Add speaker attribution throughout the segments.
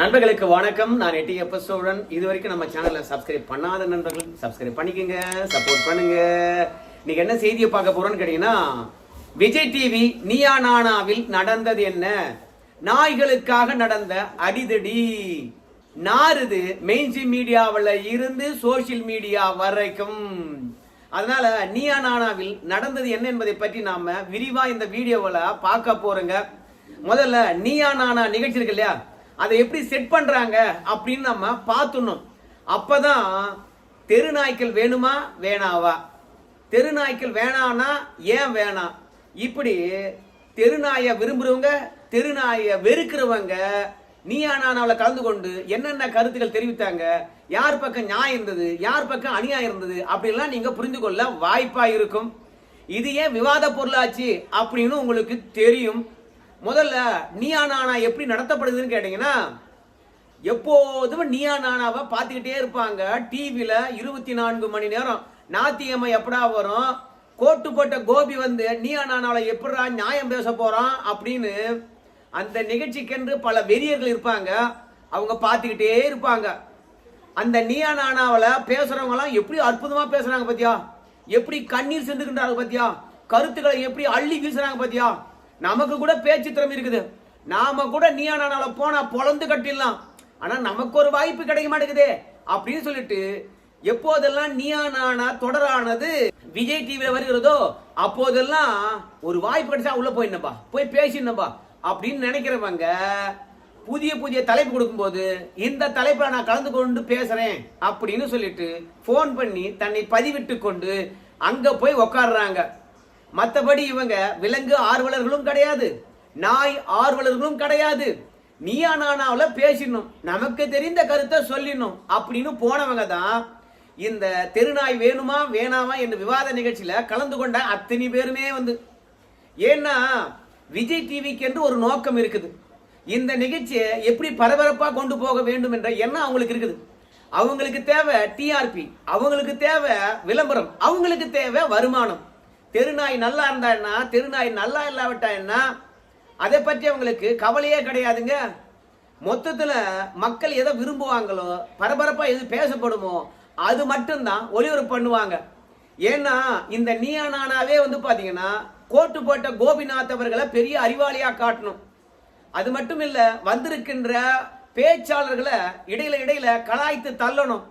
Speaker 1: நண்பர்களுக்கு வணக்கம். நான் எட்டி எப்ப சோழன். இது வரைக்கும் நம்ம சேனலை சப்ஸ்கிரைப் பண்ணாத நண்பர்கள் சப்ஸ்கிரைப் பண்ணிக்கங்க சப்போர்ட் பண்ணுங்க. இன்னைக்கு என்ன செய்தியை பார்க்க போறோம்னு கேட்டீங்கன்னா விஜய் டிவி நீயா நானாவில் நடந்தது என்ன? நாய்களுக்காக நடந்த அடிதடி. நாறுது மெயின் மீடியாவில் இருந்து சோஷியல் மீடியா வரைக்கும். அதனால நீயா நானாவில் நடந்தது என்ன என்பதை பற்றி நாம விரிவா இந்த வீடியோவில் பார்க்க போறோங்க. முதல்ல நீயா நானா நிகழ்ச்சி இருக்கு இல்லையா? அதை எப்படி செட் பண்றாங்க அப்படின்னு நம்ம பார்த்துடணும். அப்பதான் தெருநாய்க்கள் வேணுமா வேணாவா? தெருநாய்க்கள் வேணான்னா ஏன் வேணாம்? இப்படி தெருநாயை விரும்புறவங்க தெருநாயை வெறுக்கிறவங்க நீயா நானாவில் கலந்து கொண்டு என்னென்ன கருத்துக்கள் தெரிவித்தாங்க யார் பக்கம் நியாயம் இருந்தது யார் பக்கம் அநியாயம் இருந்தது அப்படிலாம் நீங்க புரிந்து கொள்ள வாய்ப்பா இருக்கும். இது ஏன் விவாத பொருளாச்சு அப்படின்னு உங்களுக்கு தெரியும். முதல்ல நீயா நானா எப்படி நடத்தப்படுதுன்னு கேட்டீங்கன்னா எப்போதும் நீயா நானாவை பார்த்துக்கிட்டே இருப்பாங்க. டிவியில் இருபத்தி நான்கு மணி நேரம். நாத்தியம்மை எப்படா வரும்? கோட்டு போட்ட கோபி வந்து நீயா நானாவில் எப்படா நியாயம் பேச போகிறான் அப்படின்னு அந்த நிகழ்ச்சிக்கென்று பல வெறியர்கள் இருப்பாங்க. அவங்க பார்த்துக்கிட்டே இருப்பாங்க. அந்த நீயா நானாவில் பேசுகிறவங்களாம் எப்படி அற்புதமாக பேசுகிறாங்க பார்த்தியா எப்படி கண்ணீர் சிந்துகின்றாங்க பார்த்தியா கருத்துக்களை எப்படி அள்ளி வீசுகிறாங்க பார்த்தியா நமக்கு கூட பேச்சு திறமை இருக்குது. நாம கூட நீயா நானால போனா பொழந்து கட்டிடலாம். ஆனா நமக்கு ஒரு வாய்ப்பு கிடைக்க மாட்டேங்குதே. அப்படின்னு சொல்லிட்டு எப்போதெல்லாம் நீயா நானா தொடரானது விஜய் டிவியில வருகிறதோ அப்போதெல்லாம் ஒரு வாய்ப்பு கிடைச்சா உள்ள போயிடணும்பா போய் பேசிடணும்பா அப்படின்னு நினைக்கிறவங்க புதிய புதிய தலைப்பு கொடுக்கும்போது இந்த தலைப்பில் நான் கலந்து கொண்டு பேசுறேன் அப்படின்னு சொல்லிட்டு ஃபோன் பண்ணி தன்னை பதிவிட்டு கொண்டு அங்க போய் உக்காடுறாங்க மற்றபடி இவங்க விலங்கு ஆர்வலர்களும் கிடையாது. நாய் ஆர்வலர்களும் கிடையாது. நீயா நானாவில் பேசிடணும். நமக்கு தெரிந்த கருத்தை சொல்லிடணும் அப்படின்னு போனவங்க தான் இந்த தெருநாய் வேணுமா வேணாமா என்ற விவாத நிகழ்ச்சியில் கலந்து கொண்ட அத்தனை பேருமே வந்து. ஏன்னா விஜய் டிவிக்கு என்று ஒரு நோக்கம் இருக்குது. இந்த நிகழ்ச்சியை எப்படி பரபரப்பாக கொண்டு போக வேண்டும் என்ற எண்ணம் அவங்களுக்கு இருக்குது. அவங்களுக்கு தேவை டிஆர்பி அவங்களுக்கு தேவை விளம்பரம் அவங்களுக்கு தேவை வருமானம். தெருநாய் நல்லா இருந்தா என்ன? தெருநாய் நல்லா இல்லாவிட்டா என்ன? அதை பற்றி அவங்களுக்கு கவலையே கிடையாதுங்க. மொத்தத்தில் மக்கள் எதை விரும்புவாங்களோ பரபரப்பாக எது பேசப்படுமோ அது மட்டும்தான் ஒளிபரப்பு பண்ணுவாங்க. ஏன்னா இந்த நீயா நானாவே வந்து பார்த்தீங்கன்னா கோட்டு போட்ட கோபிநாத் அவர்களை பெரிய அறிவாளியாக காட்டணும். அது மட்டும் இல்லை வந்திருக்கின்ற பேச்சாளர்களை இடையில இடையில கலாய்த்து தள்ளணும்.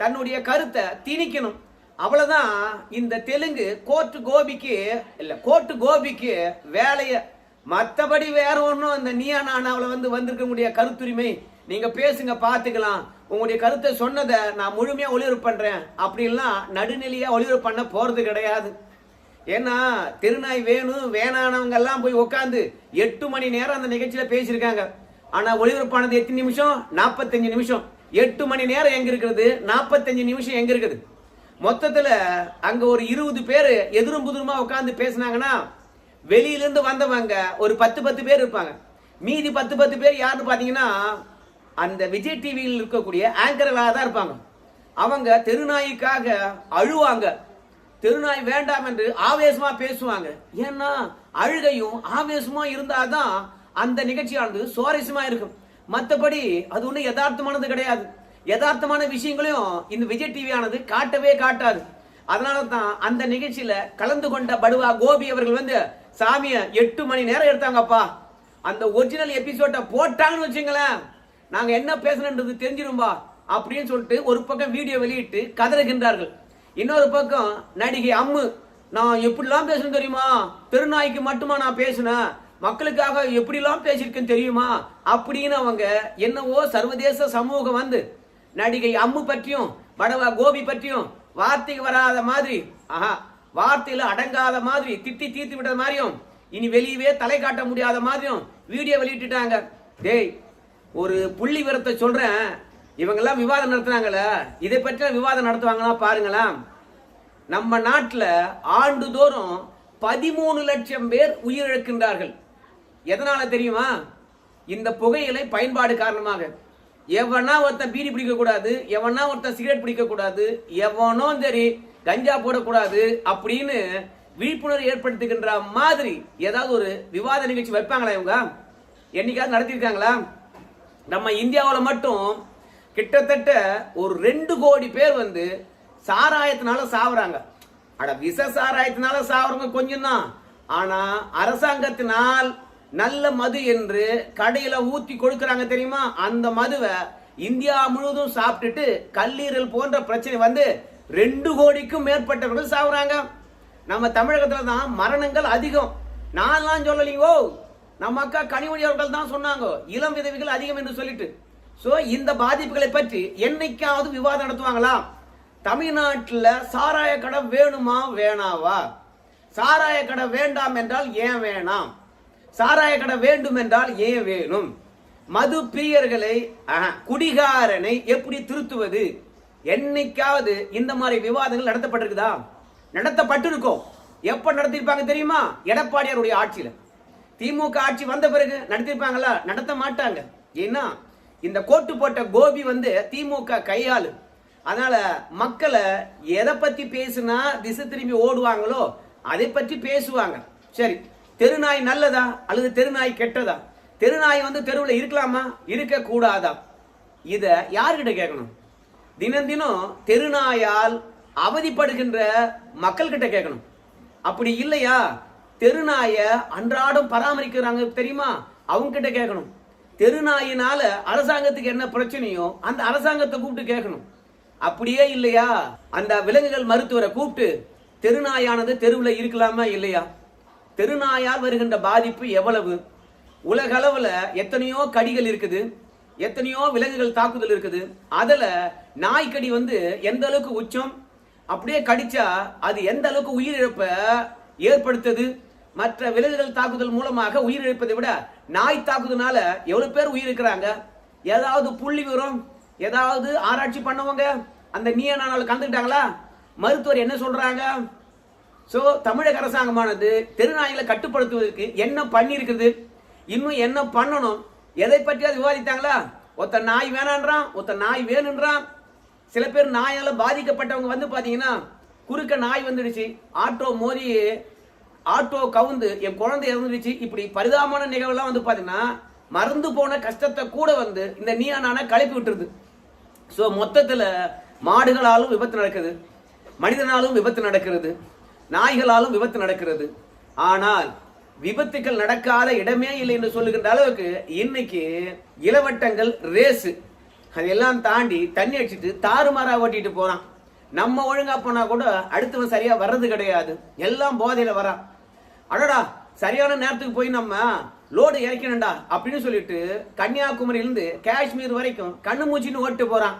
Speaker 1: தன்னுடைய கருத்தை திணிக்கணும். அவ்வளவுதான். இந்த தெலுங்கு கோர்ட்டு கோபிக்கு இல்ல கோர்ட்டு கோபிக்கு வேலைய மற்றபடி வேற ஒன்றும் இந்த நீயா நானாவில் வந்து வந்திருக்கக்கூடிய கருத்துரிமை நீங்க பேசுங்க பார்த்துக்கலாம் உங்களுடைய கருத்தை சொன்னதை நான் முழுமையா ஒளிபரப்பு பண்றேன். அப்படின்லாம் நடுநிலையா ஒளிபரப்பு பண்ண போறது கிடையாது. ஏன்னா திருநாய் வேணும் வேணானவங்க எல்லாம் போய் உட்காந்து எட்டு மணி நேரம் அந்த நிகழ்ச்சியில பேசியிருக்காங்க. ஆனா ஒளிபரப்பானது எத்தனை நிமிஷம்? நாற்பத்தஞ்சு நிமிஷம். எட்டு மணி நேரம் எங்க இருக்கிறது? நாற்பத்தஞ்சு நிமிஷம் எங்க இருக்குது? மொத்தத்துல அங்க ஒரு இருபது பேர் எதிரும் புதிருமா உட்காந்து பேசினாங்கன்னா வெளியிலேருந்து வந்தவங்க ஒரு பத்து பத்து பேர் இருப்பாங்க. மீதி பத்து பத்து பேர் யாருன்னு பார்த்தீங்கன்னா அந்த விஜய் டிவியில் இருக்கக்கூடிய ஆங்கர்களாக தான் இருப்பாங்க. அவங்க தெருநாய்க்காக அழுவாங்க. தெருநாய் வேண்டாம் என்று ஆவேசமா பேசுவாங்க. ஏன்னா அழுகையும் ஆவேசமா இருந்தாதான் அந்த நிகழ்ச்சியானது சுவாரஸ்யமா இருக்கும். மற்றபடி அது ஒன்றும் யதார்த்தமானது கிடையாது. யதார்த்தமான விஷயங்களையும் இந்த விஜய் டிவி ஆனது காட்டவே காட்டாது. அதனால தான் அந்த நிகழ்ச்சியில கலந்து கொண்ட படுவா கோபி அவர்கள் வந்து சாமிய எட்டு மணி நேரம் எடுத்தாங்கப்பா. அந்த ஒரிஜினல் எபிசோட்டை போட்டாங்கன்னு வச்சுங்களேன். நாங்க என்ன பேசணுன்றது தெரிஞ்சிரும்பா. அப்படின்னு சொல்லிட்டு ஒரு பக்கம் வீடியோ வெளியிட்டு கதறுகின்றார்கள். இன்னொரு பக்கம் நடிகை அம்மு நான் எப்படிலாம் பேசணும் தெரியுமா? திருநாய்க்கு மட்டுமா நான் பேசினேன்? மக்களுக்காக எப்படிலாம் பேசியிருக்கேன் தெரியுமா? அப்படின்னு அவங்க என்னவோ சர்வதேச சமூகம் வந்து நடிகை அம்மு பற்றியும் படவா கோபி பற்றியும் வார்த்தைக்கு வராத மாதிரி ஆஹா வார்த்தையில அடங்காத மாதிரி திட்டி தீர்த்து விட்டது மாதிரியும் இனி வெளியவே தலை காட்ட முடியாத மாதிரியும் வீடியோ வெளியிட்டுட்டாங்க. டேய் ஒரு புள்ளி விவரத்தை சொல்றேன். இவங்கெல்லாம் விவாதம் நடத்துனாங்களே இதை பற்றி விவாதம் நடத்துவாங்களா பாருங்களேன். நம்ம நாட்டில் ஆண்டுதோறும் பதிமூணு லட்சம் பேர் உயிரிழக்கின்றார்கள். எதனால தெரியுமா? இந்த புகையிலை பயன்பாடு காரணமாக. எவனா ஒருத்தன் பீடி பிடிக்க கூடாது எவனா ஒருத்தன் சிகரெட் பிடிக்க கூடாது எவனோ சரி கஞ்சா போடக்கூடாது அப்படின்னு விழிப்புணர்வு ஏற்படுத்துகின்ற மாதிரி ஏதாவது ஒரு விவாத நிகழ்ச்சி வைப்பாங்களா இவங்க? என்னைக்காவது நடத்தியிருக்காங்களா? நம்ம இந்தியாவில் மட்டும் கிட்டத்தட்ட ஒரு ரெண்டு கோடி பேர் வந்து சாராயத்தினால சாவுறாங்க. அட விஷ சாராயத்தினால சாவுறவங்க கொஞ்சம் தான் ஆனா அரசாங்கத்தினால் நல்ல மது என்று கடையில ஊத்தி கொடுக்கறாங்க தெரியுமா? அந்த மதுவை இந்தியா முழுவதும் சாப்பிட்டுட்டு கல்லீரல் போன்ற பிரச்சனை வந்து ரெண்டு கோடிக்கும் மேற்பட்டவர்கள் சாவுறாங்க. நம்ம தமிழகத்துல தான் மரணங்கள் அதிகம். நான்லாம் சொல்லலையோ நம்ம அக்கா கனிமொழி அவர்கள் தான் சொன்னாங்க. இளம் விதவிகள் அதிகம் என்று சொல்லிட்டு. ஸோ இந்த பாதிப்புகளை பற்றி என்னைக்காவது விவாதம் நடத்துவாங்களா? தமிழ்நாட்டில் சாராய கடை வேணுமா வேணாவா? சாராய கடை வேண்டாம் என்றால் ஏன் வேணாம்? சாராய கடை வேண்டும் என்றால் ஏன் வேணும்? மது பிரியர்களை குடிகாரனை எப்படி திருத்துவது? என்னைக்காவது இந்த மாதிரி விவாதங்கள் நடத்தப்பட்டிருக்குதா? நடத்தப்பட்டிருக்கோம் எப்ப நடத்திருப்பாங்க தெரியுமா? எடப்பாடியாருடைய ஆட்சியில. திமுக ஆட்சி வந்த பிறகு நடத்திருப்பாங்களா நடத்த மாட்டாங்க. ஏன்னா இந்த கோட்டு போட்ட கோபி வந்து திமுக கையாளு. அதனால மக்களை எதை பத்தி பேசுனா திசை திரும்பி ஓடுவாங்களோ அதை பற்றி பேசுவாங்க. சரி தெருநாய் நல்லதா அல்லது தெருநாய் கெட்டதா? தெருநாய் வந்து தெருவில் இருக்கலாமா? இருக்கக்கூடாதா? இதை யார்கிட்ட கேட்கணும்? தினம் தினம் தெருநாயால் அவதிப்படுகின்ற மக்கள்கிட்ட கேட்கணும். அப்படி இல்லையா? தெருநாயை அன்றாடம் பராமரிக்கிறாங்க தெரியுமா? அவங்க கிட்ட கேட்கணும். தெருநாயினால அரசாங்கத்துக்கு என்ன பிரச்சனையோ அந்த அரசாங்கத்தை கூப்பிட்டு கேட்கணும். அப்படியே இல்லையா? அந்த விலங்குகள் மருத்துவரை கூப்பிட்டு தெருநாயானது தெருவில் இருக்கலாமா இல்லையா? தெருநாயால் வருகின்ற பாதிப்பு எவ்வளவு? உலக அளவில் எத்தனையோ கடிகள் இருக்குது. எத்தனையோ விலங்குகள் தாக்குதல் இருக்குது. அதில் நாய்க்கடி வந்து எந்த அளவுக்கு உச்சம்? அப்படியே கடிச்சா அது எந்த அளவுக்கு உயிரிழப்பை ஏற்படுத்தது? மற்ற விலங்குகள் தாக்குதல் மூலமாக உயிரிழப்பதை விட நாய் தாக்குதனால எவ்வளோ பேர் உயிரிழக்கிறாங்க? ஏதாவது புள்ளி விவரம்? ஏதாவது ஆராய்ச்சி பண்ணவங்க? அந்த நீய நாள் கலந்துக்கிட்டாங்களா? மருத்துவர் என்ன சொல்றாங்க? ஸோ தமிழக அரசாங்கமானது தெருநாய்களை கட்டுப்படுத்துவதற்கு என்ன பண்ணியிருக்குது? இன்னும் என்ன பண்ணணும்? எதை பற்றியாவது விவாதித்தாங்களா? ஒத்த நாய் வேணான்றான் ஒத்த நாய் வேணுன்றான். சில பேர் நாயால் பாதிக்கப்பட்டவங்க வந்து பார்த்தீங்கன்னா குறுக்க நாய் வந்துடுச்சு. ஆட்டோ மோதி ஆட்டோ கவுந்து என் குழந்தை இறந்துடுச்சு. இப்படி பரிதாபமான நிகழ்வுலாம் வந்து பார்த்தீங்கன்னா மறந்து போன கஷ்டத்தை கூட வந்து இந்த நீயா நானா கலப்பி விட்டுருது. ஸோ மொத்தத்தில் மாடுகளாலும் விபத்து நடக்குது. மனிதனாலும் விபத்து நடக்கிறது. நாய்களாலும் விபத்து நடக்கிறது. ஆனால் விபத்துக்கள் நடக்காத இடமே இல்லை என்று சொல்லுகின்ற அளவுக்கு இன்னைக்கு இளவட்டங்கள் ரேஸு அதெல்லாம் தாண்டி தண்ணி அடிச்சுட்டு தாறுமாறா ஓட்டிட்டு போறான். நம்ம ஒழுங்கா போனா கூட அடுத்தவன் சரியா வர்றது கிடையாது. எல்லாம் போதையில வரான். அடடா சரியான நேரத்துக்கு போய் நம்ம லோடு இறக்கணும்டா அப்படின்னு சொல்லிட்டு கன்னியாகுமரியிலிருந்து காஷ்மீர் வரைக்கும் கண்ணு மூச்சின்னு ஓட்டு போறான்.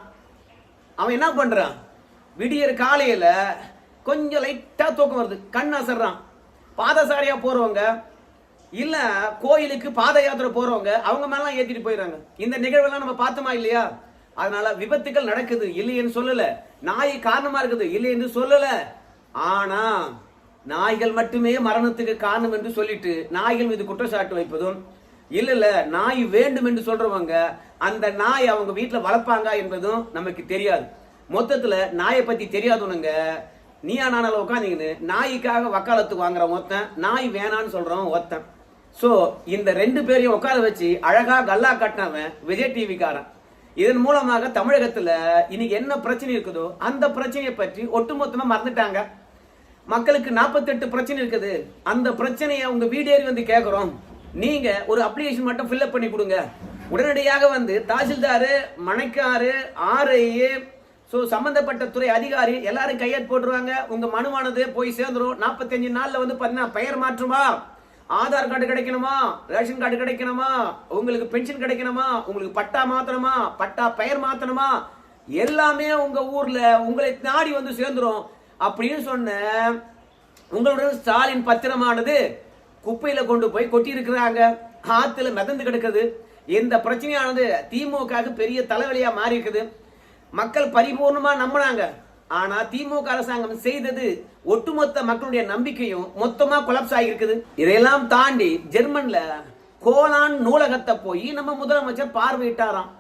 Speaker 1: அவன் என்ன பண்றான்? விடியற் காலையில கொஞ்சம் லைட்டாக தூக்கம் வருது. கண் அசர்றான். பாதசாரியாக போகிறவங்க இல்லை கோயிலுக்கு பாத யாத்திரை போகிறவங்க அவங்க மேலாம் ஏற்றிட்டு போயிடுறாங்க. இந்த நிகழ்வெல்லாம் நம்ம பார்த்தோமா இல்லையா? அதனால விபத்துகள் நடக்குது. இல்லைன்னு சொல்லலை. நாய் காரணமாக இருக்குது. இல்லை என்று ஆனால் நாய்கள் மட்டுமே மரணத்துக்கு காரணம் என்று சொல்லிட்டு நாய்கள் மீது குற்றச்சாட்டு வைப்பதும் இல்லை இல்லை நாய் வேண்டும் என்று சொல்கிறவங்க அந்த நாய் அவங்க வீட்டில் வளர்ப்பாங்க என்பதும் நமக்கு தெரியாது. மொத்தத்தில் நாயை பற்றி தெரியாதவனுங்க நீயா நானில் உட்காந்திங்கன்னு நாய்க்காக வக்காலத்துக்கு வாங்குற ஒருத்தன் நாய் வேணான்னு சொல்கிறவன் ஒருத்தன். ஸோ இந்த ரெண்டு பேரையும் உட்கார வச்சு அழகாக கல்லா கட்டினவன் விஜய் டிவிக்காரன் இதன் மூலமாக தமிழகத்தில் இன்னைக்கு என்ன பிரச்சனை இருக்குதோ அந்த பிரச்சனையை பற்றி ஒட்டுமொத்தமாக மறந்துட்டாங்க. மக்களுக்கு 48 பிரச்சனை இருக்குது. அந்த பிரச்சனையை உங்கள் வீடேறி வந்து கேட்குறோம் நீங்கள் ஒரு அப்ளிகேஷன் மட்டும் ஃபில்அப் பண்ணி கொடுங்க. உடனடியாக வந்து தாசில்தாரு மணைக்காரு ஆர்ஐஏ ஸோ சம்மந்தப்பட்ட துறை அதிகாரி எல்லாரும் கையெழுத்து போட்டுருவாங்க. உங்க மனுவானது போய் சேர்ந்துரும். 45 நாள்ல வந்து பார்த்தீங்கன்னா பெயர் மாற்றுமா? ஆதார் கார்டு கிடைக்கணுமா? ரேஷன் கார்டு கிடைக்கணுமா? உங்களுக்கு பென்ஷன் கிடைக்கணுமா? உங்களுக்கு பட்டா மாத்தணுமா? பட்டா பெயர் மாத்தணுமா? எல்லாமே உங்க ஊர்ல உங்களை நாடி வந்து சேர்ந்துரும். அப்படின்னு சொன்ன உங்களுடன் ஸ்டாலின் பத்திரமானது குப்பையில கொண்டு போய் கொட்டி இருக்கிறாங்க ஆத்துல மிதந்து கிடக்குது. இந்த பிரச்சனையானது? திமுக பெரிய தலைவலியா மாறி இருக்குது மக்கள் பரிபூர்ணமா நம்பினாங்க. ஆனா திமுக அரசாங்கம் செய்தது ஒட்டுமொத்த மக்களுடைய நம்பிக்கையும் மொத்தமா கொலப்ஸ் ஆகியிருக்குது. இதையெல்லாம் தாண்டி ஜெர்மன்ல கோலான் நூலகத்தை போய் நம்ம முதலமைச்சர் பார்வையிட்டாராம்.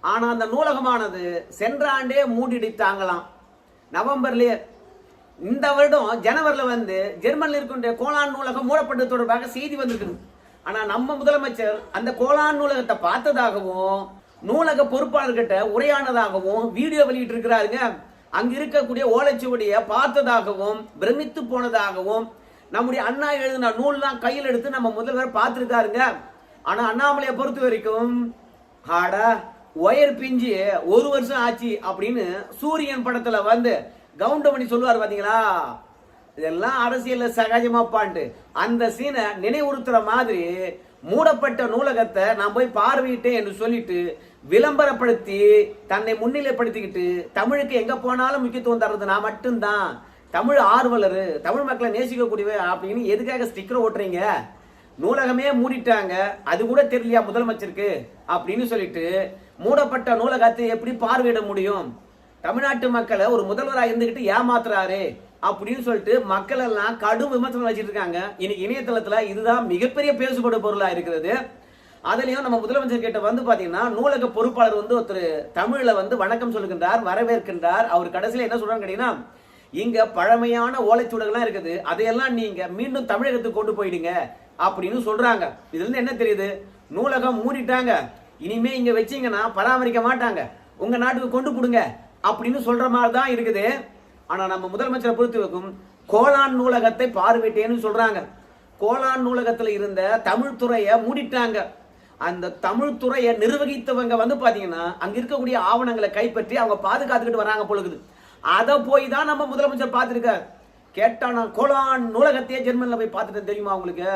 Speaker 1: ஆனா அந்த நூலகமானது சென்ற ஆண்டே மூடிடித்தாங்களாம். நவம்பர்லயே இந்த வருடம் ஜனவரில வந்து ஜெர்மன்ல இருக்கின்ற கோலான் நூலகம் மூடப்பட்டது தொடர்பாக செய்தி வந்திருக்குது. ஆனா நம்ம முதலமைச்சர் அந்த கோலான் நூலகத்தை பார்த்ததாகவும் நூலக பொறுப்பாளர்கிட்ட உரையானதாகவும் வீடியோ வெளியிட்டிருக்கிறாருங்க. அங்கே இருக்கக்கூடிய ஓலைச்சுவடியை பார்த்ததாகவும் பிரமித்து போனதாகவும் நம்முடைய அண்ணா எழுதின நூல்லாம் கையில் எடுத்து நம்ம முதல்வர் பார்த்துருக்காருங்க. ஆனால் அண்ணாமலையை பொறுத்த வரைக்கும் ஆட ஒயர் பிஞ்சு ஒரு வருஷம் ஆச்சு அப்படின்னு சூரியன் படத்தில் வந்து கவுண்டமணி சொல்லுவார் பார்த்தீங்களா இதெல்லாம் அரசியல்ல பாண்டு. அந்த சீனை நினைவுறுத்துற மாதிரி மூடப்பட்ட நூலகத்தை நான் போய் பார்வையிட்டேன் என்று சொல்லிட்டு விளம்பரப்படுத்தி தன்னை முன்னிலைப்படுத்திக்கிட்டு தமிழுக்கு எங்க போனாலும் முக்கியத்துவம் தர்றது நான் மட்டும்தான். தமிழ் ஆர்வலர் தமிழ் மக்களை நேசிக்கக்கூடிய அப்படின்னு எதுக்காக ஸ்டிக்கர் ஓட்டுறீங்க? நூலகமே மூடிட்டாங்க. அது கூட தெரியலையா முதலமைச்சருக்கு? அப்படின்னு சொல்லிட்டு மூடப்பட்ட நூலகத்தை எப்படி பார்வையிட முடியும்? தமிழ்நாட்டு மக்களை ஒரு முதல்வராக இருந்துகிட்டு ஏமாத்துறாரு அப்படின்னு சொல்லிட்டு மக்கள் எல்லாம் கடும் விமர்சனம் வச்சிட்டு இருக்காங்க. இன்னைக்கு இணையதளத்துல இதுதான் மிகப்பெரிய பேசுபடும் பொருளா இருக்கிறது. அதுலயும் நம்ம முதலமைச்சர் கிட்ட வந்து பாத்தீங்கன்னா நூலக பொறுப்பாளர் வந்து ஒருத்தர் தமிழ்ல வந்து வணக்கம் சொல்லுகின்றார் வரவேற்கின்றார். அவர் கடைசியில என்ன சொல்றான்னு கேட்டீங்கன்னா இங்க பழமையான ஓலைச்சுவடுகள்லாம் இருக்குது. அதையெல்லாம் நீங்க மீண்டும் தமிழகத்துக்கு கொண்டு போயிடுங்க அப்படின்னு சொல்றாங்க. இதுல இருந்து என்ன தெரியுது? நூலகம் மூடிட்டாங்க. இனிமே இங்க வச்சீங்கன்னா பராமரிக்க மாட்டாங்க. உங்க நாட்டுக்கு கொண்டு கொடுங்க அப்படின்னு சொல்ற மாதிரி தான் இருக்குது. ஆனா நம்ம முதலமைச்சரை பொறுத்து வைக்கும் கோலான் நூலகத்தை பார்வையிட்டேன்னு சொல்றாங்க. கோலான் நூலகத்தில் இருந்த தமிழ் துறையை மூடிட்டாங்க. அந்த தமிழ் துறையை நிர்வகித்தவங்க வந்து பார்த்தீங்கன்னா அங்கே இருக்கக்கூடிய ஆவணங்களை கைப்பற்றி அவங்க பாதுகாத்துக்கிட்டு வராங்க பொழுது. அதை போய் தான் நம்ம முதலமைச்சர் பார்த்துருக்கார். கேட்டா நான் கோலான் நூலகத்தையே ஜெர்மனில் போய் பார்த்துட்டேன் தெரியுமா உங்களுக்கு?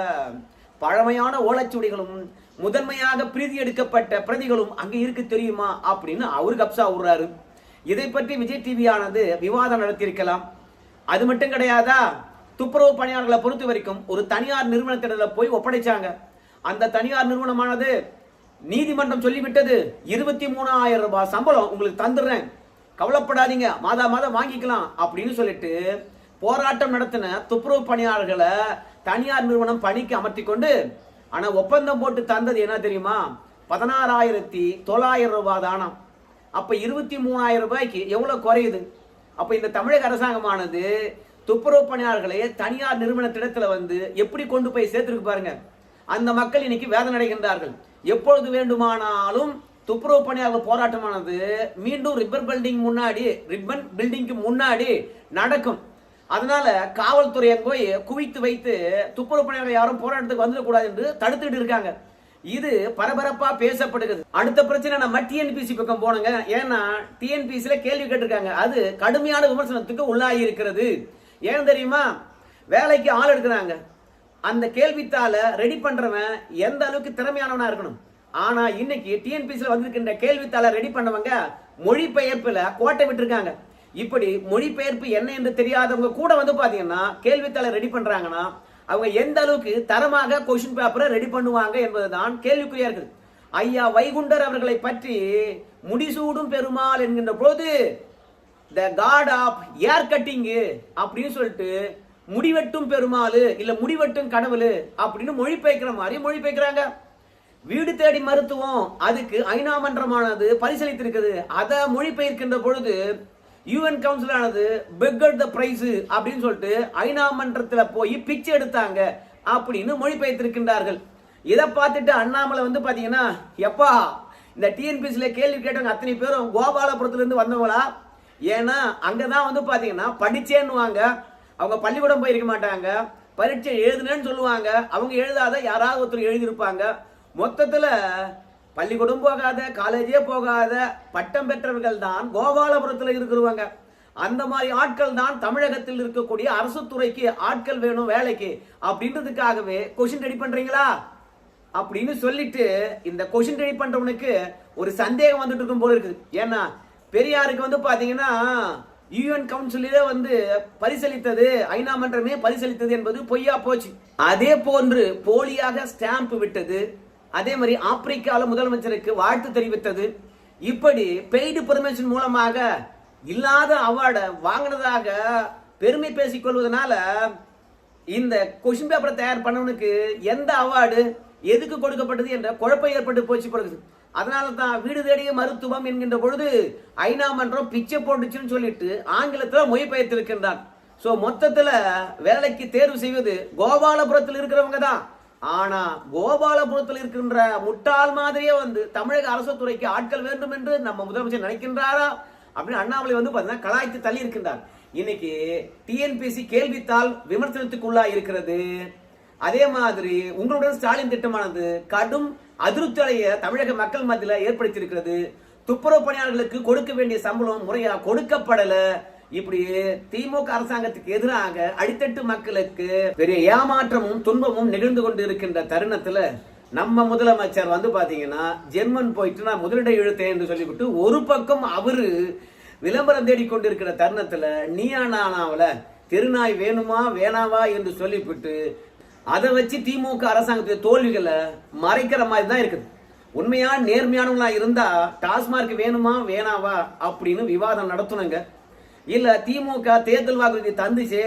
Speaker 1: பழமையான ஓலைச்சுவடிகளும் முதன்மையாக பிரீதி எடுக்கப்பட்ட பிரதிகளும் அங்கே இருக்கு தெரியுமா அப்படின்னு அவரு கப்சா விடுறாரு இதை பற்றி விஜய் டிவியானது விவாதம் நடத்தியிருக்கலாம். அது மட்டும் கிடையாதா? துப்புரவு பணியாளர்களை பொறுத்த வரைக்கும் ஒரு தனியார் நிறுவனத்திடல போய் ஒப்படைச்சாங்க. அந்த தனியார் நிறுவனமானது நீதிமன்றம் சொல்லிவிட்டது. இருபத்தி மூணாயிரம் ரூபாய் சம்பளம் உங்களுக்கு தந்துடுறேன். கவலைப்படாதீங்க. மாதா மாதம் வாங்கிக்கலாம் அப்படின்னு சொல்லிட்டு போராட்டம் நடத்தின துப்புரவு பணியாளர்களை தனியார் நிறுவனம் பணிக்கு அமர்த்தி கொண்டு ஆனா ஒப்பந்தம் போட்டு தந்தது என்ன தெரியுமா? பதினாறாயிரத்தி தொள்ளாயிரம் ரூபாய் தானம். அப்ப இருபத்தி மூணாயிரம் ரூபாய்க்கு எவ்வளவு குறையுது? அப்ப இந்த தமிழக அரசாங்கமானது துப்புரவு பணியாளர்களை தனியார் நிறுவனத்திடத்துல வந்து எப்படி கொண்டு போய் சேர்த்துருக்கு பாருங்க. அந்த மக்கள் இன்னைக்கு வேதனை அடைகின்றார்கள் எப்பொழுது வேண்டுமானாலும் துப்புரவு பணியாளர் போராட்டமானது மீண்டும் ரிப்பன் பில்டிங் முன்னாடி ரிப்பன் பில்டிங்க்கு முன்னாடி நடக்கும். அதனால காவல்துறையை போய் குவித்து வைத்து துப்புரவு பணியாளர் யாரும் போராட்டத்துக்கு வந்துடக்கூடாது என்று தடுத்துட்டு இருக்காங்க. இது பரபரப்பா பேசப்படுகிறது. அடுத்த பிரச்சனை நம்ம டிஎன்பிசி பக்கம் போனங்க ஏன்னா டிஎன்பிசியில கேள்வி கேட்டிருக்காங்க. அது கடுமையான விமர்சனத்துக்கு உள்ளாகி இருக்கிறது. ஏன் தெரியுமா? வேலைக்கு ஆள் எடுக்கிறாங்க. அந்த கேள்வித்தாளை ரெடி பண்றவன் எந்த அளவுக்கு திறமையானவனா இருக்கணும்? ஆனா இன்னைக்கு டிஎன்பிசியில் வந்திருக்கின்ற கேள்வித்தாளை ரெடி பண்ணவங்க மொழிபெயர்ப்புல கோட்டை விட்டுருக்காங்க. இப்படி மொழிபெயர்ப்பு என்ன என்று தெரியாதவங்க கூட வந்து பாத்தீங்கன்னா கேள்வித்தாளை ரெடி பண்றாங்கன்னா அவங்க எந்த அளவுக்கு தரமாக கொஸ்டின் பேப்பரை ரெடி பண்ணுவாங்க என்பதுதான் கேள்விக்குறியா இருக்குது. ஐயா வைகுண்டர் அவர்களை பற்றி முடிசூடும் பெருமாள் என்கின்ற போது the god of hair cutting அப்படின்னு சொல்லிட்டு முடிவெட்டும் பெருமாள் இல்ல முடிவெட்டும் கடவுள் அப்படின்னு மொழிபெயர்க்கிற மாதிரி மொழிபெயர்க்கிறாங்க. வீடு தேடி மருத்துவம் அதுக்கு ஐநா மன்றமானது பரிசீலித்திருக்குது அதை மொழிபெயர்க்கின்ற பொழுது யூஎன் கவுன்சில் ஆனது பெக்கர் த பிரைஸ் அப்படின்னு சொல்லிட்டு ஐநா மன்றத்தில் போய் பிச்சை எடுத்தாங்க அப்படின்னு மொழிபெயர்த்திருக்கின்றார்கள். இதை பார்த்துட்டு அண்ணாமலை வந்து பார்த்தீங்கன்னா எப்பா இந்த டிஎன்பிசியில் கேள்வி கேட்டவங்க அத்தனை பேரும் கோபாலபுரத்துலேருந்து வந்தவங்களா? ஏன்னா அங்கதான் வந்து பாத்தீங்கன்னா படிச்சேன்னுவாங்க. அவங்க பள்ளிக்கூடம் போயிருக்க மாட்டாங்க. பரீட்சை எழுதுனேன்னு சொல்லுவாங்க. அவங்க எழுதாத யாராவது ஒருத்தர் எழுதியிருப்பாங்க. மொத்தத்தில் பள்ளிக்கூடம் போகாத காலேஜே போகாத பட்டம் பெற்றவர்கள் தான் கோபாலபுரத்தில் இருக்கிறவங்க. அந்த மாதிரி ஆட்கள் தான் தமிழகத்தில் இருக்கக்கூடிய அரசு துறைக்கு ஆட்கள் வேணும் வேலைக்கு. அப்படின்றதுக்காகவே கொஷின் ரெடி பண்றீங்களா? அப்படின்னு சொல்லிட்டு இந்த கொஷின் ரெடி பண்றவனுக்கு ஒரு சந்தேகம் வந்துட்டு இருக்கும் போல இருக்குது ஏன்னா பெரியாருக்கு வந்து பாத்தீங்கன்னா யூஎன் கவுன்சிலே வந்து பரிசளித்தது ஐநா மன்றமே பரிசளித்தது என்பது பொய்யா போச்சு. அதே போன்று போலியாக ஸ்டாம்ப் விட்டது அதே மாதிரி ஆப்பிரிக்கால முதலமைச்சருக்கு வாழ்த்து தெரிவித்தது. இப்படி பெய்டு பெர்மிஷன் மூலமாக இல்லாத அவார்டை வாங்கினதாக பெருமை பேசிக் கொள்வதனால இந்த கொஷின் பேப்பரை தயார் பண்ணவனுக்கு எந்த அவார்டு எதுக்கு கொடுக்கப்பட்டது என்ற குழப்பம் ஏற்பட்டு போச்சு பிறகு அதனால தான் வீடு தேடிய மருத்துவம் என்கின்ற பொழுது ஐநா மன்றம் பிச்சை போட்டுச்சுன்னு சொல்லிட்டு ஆங்கிலத்தில் மொழிபெயர்த்திருக்கின்றான். ஸோ மொத்தத்தில் வேலைக்கு தேர்வு செய்வது கோபாலபுரத்தில் இருக்கிறவங்க தான். ஆனா கோபாலபுரத்தில் இருக்கின்ற முட்டாள் மாதிரியே வந்து தமிழக அரசு துறைக்கு ஆட்கள் வேண்டும் என்று நம்ம முதலமைச்சர் நினைக்கின்றாரா? அப்படின்னு அண்ணாமலை வந்து பார்த்தீங்கன்னா கலாய்த்து தள்ளி இருக்கின்றார். இன்னைக்கு டிஎன்பிசி கேள்வித்தாள் விமர்சனத்துக்குள்ளா இருக்கிறது. அதே மாதிரி உங்களுடன் ஸ்டாலின் திட்டமானது கடும் அதிருப்தியடைய தமிழக மக்கள் மத்தியில் ஏற்படுத்தியிருக்கிறது. துப்புரவு பணியாளர்களுக்கு கொடுக்க வேண்டிய சம்பளம் முறையா கொடுக்கப்படல. இப்படி திமுக அரசாங்கத்துக்கு எதிராக அடித்தட்டு மக்களுக்கு பெரிய ஏமாற்றமும் துன்பமும் நிகழ்ந்து கொண்டு இருக்கின்ற தருணத்துல நம்ம முதலமைச்சர் வந்து பாத்தீங்கன்னா ஜெர்மன் போயிட்டு நான் முதலிட இழுத்தேன் என்று சொல்லிவிட்டு ஒரு பக்கம் அவரு விளம்பரம் தேடிக்கொண்டிருக்கிற தருணத்துல நீயா நானாவுல திருநாய் வேணுமா வேணாவா என்று சொல்லிவிட்டு அதை வச்சு திமுக அரசாங்கத்துடைய தோல்விகளை மறைக்கிற மாதிரி தான் இருக்குது. உண்மையா நேர்மையானவங்களா இருந்தா டாஸ்மார்க் வேணுமா வேணாவா அப்படின்னு விவாதம் நடத்தணுங்க. இல்ல திமுக தேர்தல் வாக்குறுதி தந்துச்சே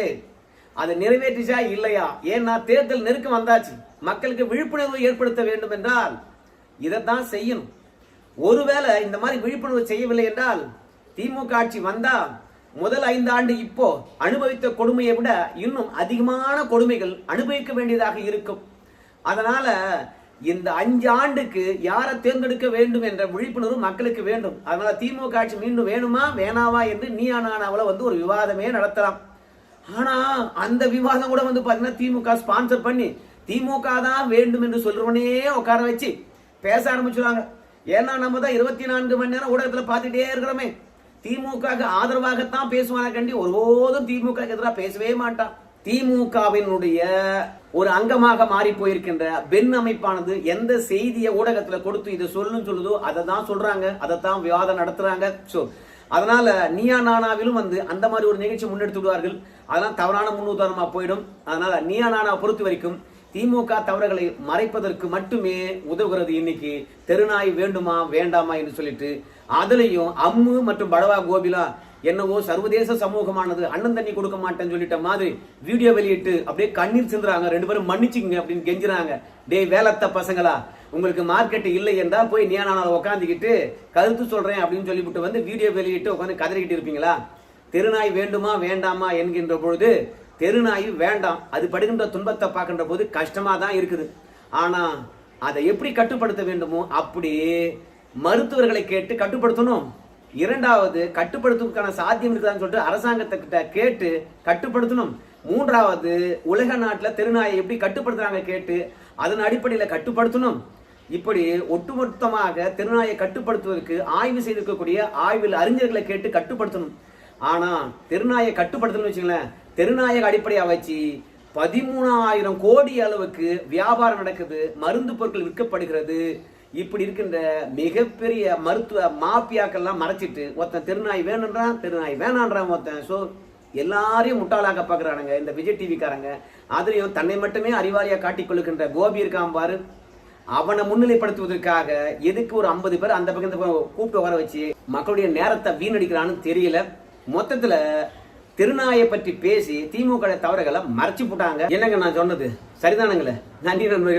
Speaker 1: அதை நிறைவேற்றிச்சா இல்லையா? ஏன்னா தேர்தல் நெருக்கம் வந்தாச்சு. மக்களுக்கு விழிப்புணர்வு ஏற்படுத்த வேண்டும் என்றால் இதைத்தான் செய்யணும். ஒருவேளை இந்த மாதிரி விழிப்புணர்வு செய்யவில்லை என்றால் திமுக ஆட்சி வந்தா முதல் ஐந்து ஆண்டு இப்போ அனுபவித்த கொடுமையை விட இன்னும் அதிகமான கொடுமைகள் அனுபவிக்க வேண்டியதாக இருக்கும். அதனால இந்த அஞ்சு ஆண்டுக்கு யாரை தேர்ந்தெடுக்க வேண்டும் என்ற விழிப்புணர்வு மக்களுக்கு வேண்டும். அதனால திமுக ஆட்சி மீண்டும் வேணுமா வேணாவா என்று நீயா நானாவில் வந்து ஒரு விவாதமே நடத்தலாம். ஆனா அந்த விவாதம் கூட வந்து பாத்தீங்கன்னா திமுக ஸ்பான்சர் பண்ணி திமுக தான் வேண்டும் என்று சொல்றவனே உட்கார வச்சு பேச ஆரம்பிச்சுடுவாங்க. ஏன்னா நம்ம தான் இருபத்தி நான்கு மணி நேரம் ஊடகத்தில் பார்த்துட்டே இருக்கிறோமே. திமுக ஆதரவாகத்தான் பேசுவானா கண்டி? ஒருபோதும் திமுக எதிராக பேசவே மாட்டான் திமுகவினுடைய ஒரு அங்கமாக மாறி போயிருக்கின்ற பெண் அமைப்பானது எந்த செய்தியை ஊடகத்துல கொடுத்து இதை சொல்லுன்னு சொல்லுதோ அதை தான் சொல்றாங்க. அதை தான் விவாதம் நடத்துறாங்க. ஸோ அதனால நீயா நானாவிலும் வந்து அந்த மாதிரி ஒரு நிகழ்ச்சி முன்னெடுத்து விடுவார்கள். அதெல்லாம் தவறான முன்னுதாரணமாக போயிடும். அதனால நீயா நானா பொறுத்த வரைக்கும் திமுக தவறுகளை மறைப்பதற்கு மட்டுமே உதவுகிறது இன்னைக்கு. தெருநாய் வேண்டுமா வேண்டாமா என்று சொல்லிட்டு அதுலேயும் அம்மு மற்றும் படவா கோபிலா என்னவோ சர்வதேச சமூகமானது அண்ணன் தண்ணி கொடுக்க மாட்டேன்னு சொல்லிட்ட மாதிரி வீடியோ வெளியிட்டு அப்படியே கண்ணீர் சிந்துறாங்க. ரெண்டு பேரும் மன்னிச்சுங்க அப்படின்னு கெஞ்சுறாங்க. டேய் வேலத்த பசங்களா உங்களுக்கு மார்க்கெட் இல்லை என்றால் போய் நீ உட்காந்துக்கிட்டு கருத்து சொல்றேன் அப்படின்னு சொல்லிவிட்டு வந்து வீடியோ வெளியிட்டு உட்காந்து கதறிக்கிட்டு இருப்பீங்களா? திருநாய் வேண்டுமா வேண்டாமா என்கின்ற பொழுது தெருநாய் வேண்டாம். அது படுகின்ற துன்பத்தை பார்க்கின்ற போது கஷ்டமாக தான் இருக்குது. ஆனால் அதை எப்படி கட்டுப்படுத்த வேண்டுமோ அப்படி மருத்துவர்களை கேட்டு கட்டுப்படுத்தணும். இரண்டாவது கட்டுப்படுத்துவதற்கான சாத்தியம் இருக்குதான்னு சொல்லிட்டு அரசாங்கத்துக்கிட்ட கேட்டு கட்டுப்படுத்தணும். மூன்றாவது உலக நாட்டில் தெருநாயை எப்படி கட்டுப்படுத்துறாங்க கேட்டு அதன் அடிப்படையில் கட்டுப்படுத்தணும். இப்படி ஒட்டுமொத்தமாக திருநாயை கட்டுப்படுத்துவதற்கு ஆய்வு செய்திருக்கக்கூடிய ஆய்வில் அறிஞர்களை கேட்டு கட்டுப்படுத்தணும். ஆனால் திருநாயை கட்டுப்படுத்தணும்னு வச்சுங்களேன் தெருநாயக அடிப்படையாக வச்சு பதிமூணாயிரம் கோடி அளவுக்கு வியாபாரம் நடக்குது மருந்து பொருட்கள் விற்கப்படுகிறது. இப்படி இருக்கின்ற மிகப்பெரிய மருத்துவ மாப்பியாக்கள்லாம் மறைச்சிட்டு ஒருத்தன் திருநாய் வேணுன்றான் திருநாய் வேணான்றான் ஒருத்தன். ஸோ எல்லாரையும் முட்டாளாக பார்க்குறானுங்க இந்த விஜய் டிவிக்காரங்க. அதுலேயும் தன்னை மட்டுமே அறிவாளியாக காட்டிக்கொள்ளுகின்ற கோபி இருக்கான் பாரு. அவனை முன்னிலைப்படுத்துவதற்காக எதுக்கு ஒரு ஐம்பது பேர் அந்த பக்கம் கூப்பிட்டு வர வச்சு மக்களுடைய நேரத்தை வீணடிக்கிறான்னு தெரியல. மொத்தத்தில் திருநாயை பற்றி பேசி திமுக தவறுகளை மறைச்சு போட்டாங்க. என்னங்க நான் சொன்னது? சரிதானுங்களே? நன்றி நண்பர்கள்.